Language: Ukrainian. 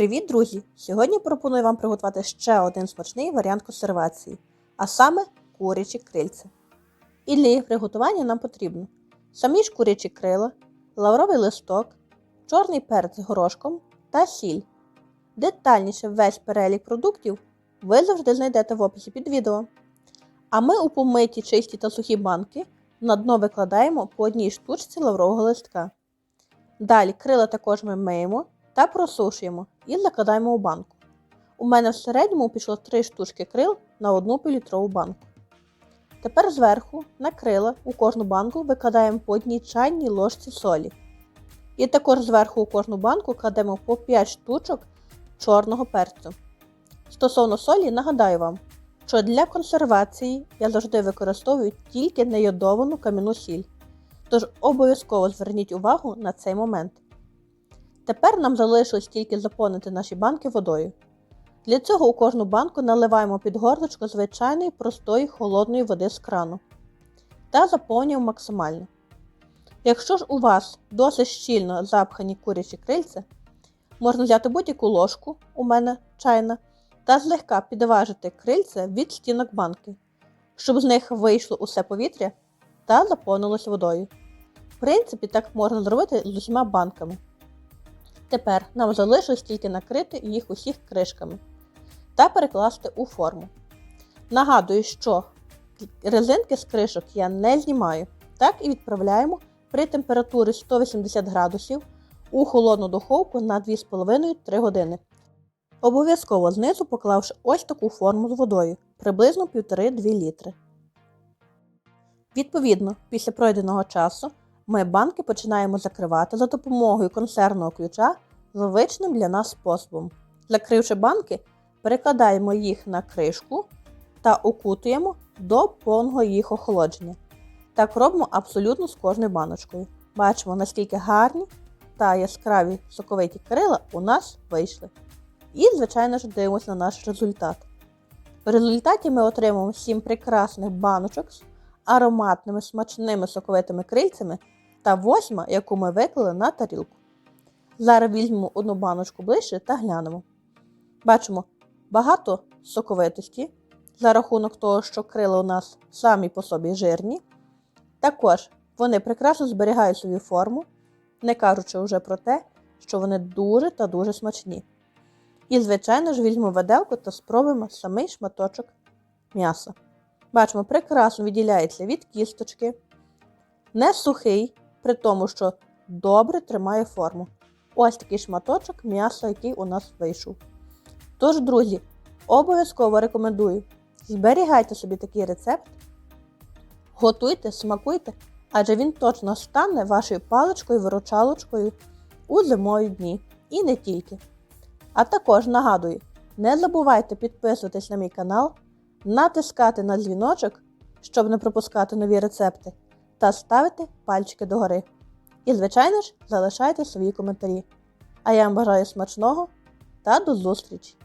Привіт, друзі! Сьогодні пропоную вам приготувати ще один смачний варіант консервації, а саме курячі крильця. І для їх приготування нам потрібно самі ж курячі крила, лавровий листок, чорний перець з горошком та сіль. Детальніше весь перелік продуктів ви завжди знайдете в описі під відео. А ми у помиті чисті та сухі банки на дно викладаємо по одній штучці лаврового листка. Далі крила також ми миємо та просушуємо і закладаємо у банку. У мене в середньому пішло 3 штучки крил на 1 півлітрову банку. Тепер зверху на крила у кожну банку викладаємо по одній чайній ложці солі. І також зверху у кожну банку кладемо по 5 штучок чорного перцю. Стосовно солі, нагадаю вам, що для консервації я завжди використовую тільки нейодовану кам'яну сіль. Тож обов'язково зверніть увагу на цей момент. Тепер нам залишилось тільки заповнити наші банки водою. Для цього у кожну банку наливаємо під горлочко звичайної простої холодної води з крану та заповнюємо максимально. Якщо ж у вас досить щільно запхані курячі крильця, можна взяти будь-яку ложку, у мене чайна, та злегка підважити крильця від стінок банки, щоб з них вийшло усе повітря та заповнилось водою. В принципі, так можна зробити з усіма банками. Тепер нам залишилось тільки накрити їх усіх кришками та перекласти у форму. Нагадую, що резинки з кришок я не знімаю, так і відправляємо при температурі 180 градусів у холодну духовку на 2,5-3 години. Обов'язково знизу поклавши ось таку форму з водою приблизно 1,5-2 літри. Відповідно, після пройденого часу ми банки починаємо закривати за допомогою консервного ключа звичним для нас способом. Закривши банки, перекладаємо їх на кришку та окутуємо до повного їх охолодження. Так робимо абсолютно з кожною баночкою. Бачимо, наскільки гарні та яскраві соковиті крила у нас вийшли. І, звичайно ж, дивимося на наш результат. В результаті ми отримаємо 7 прекрасних баночок ароматними смачними соковитими крильцями та восьма, яку ми виклали на тарілку. Зараз візьмемо одну баночку ближче та глянемо. Бачимо багато соковитості за рахунок того, що крила у нас самі по собі жирні. Також вони прекрасно зберігають свою форму, не кажучи вже про те, що вони дуже та дуже смачні. І, звичайно ж, візьмемо виделку та спробуємо самий шматочок м'яса. Бачимо, прекрасно відділяється від кісточки, не сухий, при тому, що добре тримає форму. Ось такий шматочок м'яса, який у нас вийшов. Тож, друзі, обов'язково рекомендую: зберігайте собі такий рецепт, готуйте, смакуйте, адже він точно стане вашою паличкою-виручалочкою у зимові дні. І не тільки. А також нагадую, не забувайте підписуватись на мій канал, натискати на дзвіночок, щоб не пропускати нові рецепти, та ставити пальчики догори. І, звичайно ж, залишайте свої коментарі. А я вам бажаю смачного та до зустрічі!